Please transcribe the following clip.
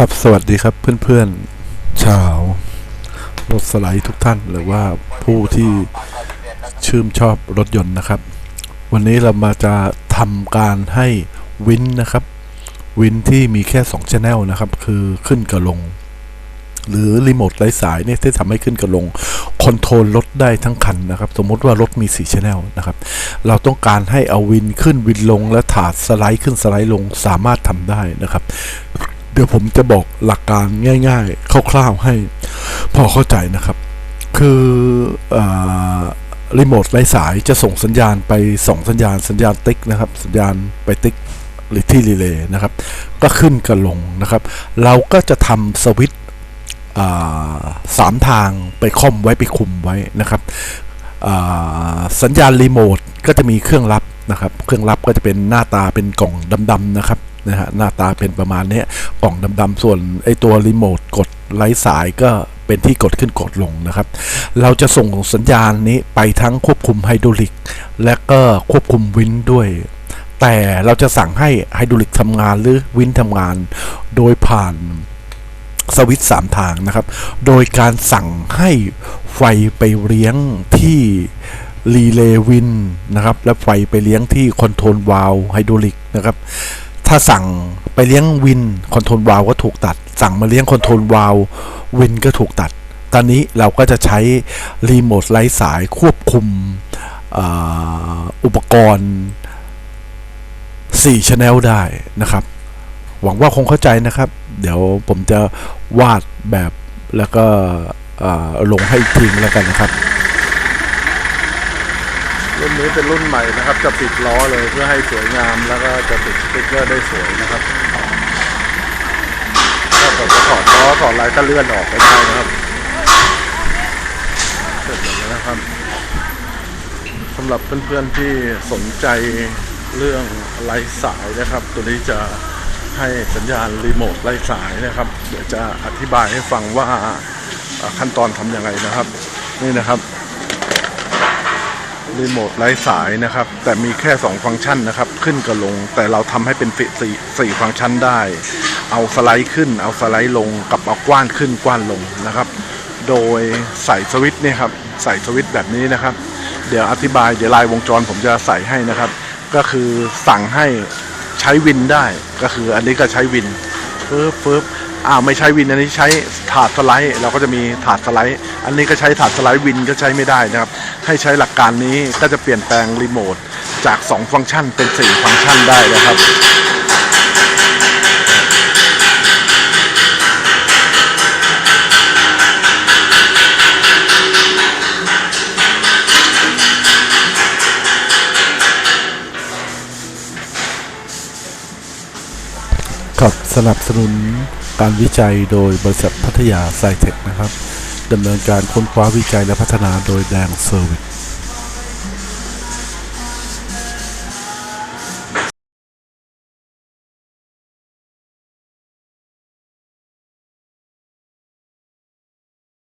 ครับสวัสดีครับเพื่อนๆชาวรถสไลด์ทุกท่านหรือว่าผู้ที่ชื่นชอบรถยนต์นะครับ วันนี้เรามาจะทำการให้วินนะครับ วินที่มีแค่2 Channel นะครับ คือขึ้นกับลง หรือรีโมทไร้สายเนี่ยที่ทำให้ขึ้นกับลงคอนโทรลรถได้ทั้งคันนะครับ สมมติว่ารถมี4 Channel นะครับ เราต้องการให้เอาวินขึ้นวินลงและถาดสไลด์ขึ้นสไลด์ลงสามารถทำได้นะครับ เดี๋ยวผมจะบอกหลักการง่าย ๆ คร่าวๆให้พอเข้าใจนะครับ คืออรีโมทไร้สายจะส่งสัญญาณไปสองสัญญาณสัญญาณติ๊กนะครับ สัญญาณไปติ๊กหรือที่รีเลย์นะครับ ก็ขึ้นกับลงนะครับ เราก็จะทำสวิตช์สามทางไปค่อมไว้ไปคุมไว้นะครับสัญญาณรีโมทก็จะมีเครื่องรับนะครับ เครื่องรับก็จะเป็นหน้าตาเป็นกล่องดำๆนะครับ นะฮะหน้าตาเป็นประมาณนี้กล่องดำๆส่วนไอตัวรีโมทกดไร้สายก็เป็นที่กดขึ้นกดลงนะครับ เราจะส่งสัญญาณนี้ไปทั้งควบคุมไฮดรอลิก และก็ควบคุมวินด้วย แต่เราจะสั่งให้ไฮดรอลิกทำงานหรือวินทำงาน โดยผ่านสวิตช์สามทางนะครับ โดยการสั่งให้ไฟไปเลี้ยงที่รีเลย์วินนะครับ และไฟไปเลี้ยงที่คอนโทรลวาลไฮดรอลิกนะครับ ถ้าสั่งไปเลี้ยงวินคอนโทรลวาลก็ถูกตัด สั่งมาเลี้ยงคอนโทรลวาลวินก็ถูกตัด ตอนนี้เราก็จะใช้รีโมทไร้สายควบคุมอ,อุปกรณ์4 Channel ได้นะครับ หวังว่าคงเข้าใจนะครับ เดี๋ยวผมจะวาดแบบแล้วก็ลงให้อีกทีแล้วกันนะครับ รุ่นนี้เป็นรุ่นใหม่นะครับ จะปิดล้อเลยเพื่อให้สวยงามแล้วก็จะติดสติ๊กเกอร์ได้สวยนะครับถ้าเกิดจะถอดล้อถอดอะไรก็เลื่อนออกก็ได้นะครับเสร็จแล้วนะครับสำหรับเพื่อนๆที่สนใจเรื่องไร้สายนะครับ ตัวนี้จะให้สัญญาณรีโมทไร้สายนะครับ เดี๋ยวจะอธิบายให้ฟังว่าขั้นตอนทำยังไงนะครับ นี่นะครับ รีโมทไร้สายนะครับ แต่มีแค่ 2 ฟังก์ชันนะครับ ขึ้นกับลง แต่เราทำให้เป็นสี่สี่สี่ฟังก์ชันได้ เอาสไลด์ขึ้น เอาสไลด์ลง กับเอากว้านขึ้นกว้านลงนะครับ โดยใส่สวิตช์เนี่ยครับ ใส่สวิตช์แบบนี้นะครับ เดี๋ยวอธิบาย เดี๋ยวลายวงจรผมจะใส่ให้นะครับ ก็คือสั่งให้ใช้วินได้ ก็คืออันนี้ก็ใช้วินปึ๊บปึ๊บ อ้าวไม่ใช้วินอันนี้ใช้ถาดสไลด์เราก็จะมีถาดสไลด์ อันนี้ก็ใช้ถาดสไลด์วินก็ใช้ไม่ได้นะครับ ให้ใช้หลักการนี้ก็จะเปลี่ยนแปลงรีโมทจาก 2 ฟังก์ชันเป็น 4 ฟังก์ชันได้นะครับครับสนับสนุน การวิจัยโดยบริษัทพัทยาไซเทคนะครับดำเนินการค้นคว้าวิจัยและพัฒนาโดยแดงเซอร์วิส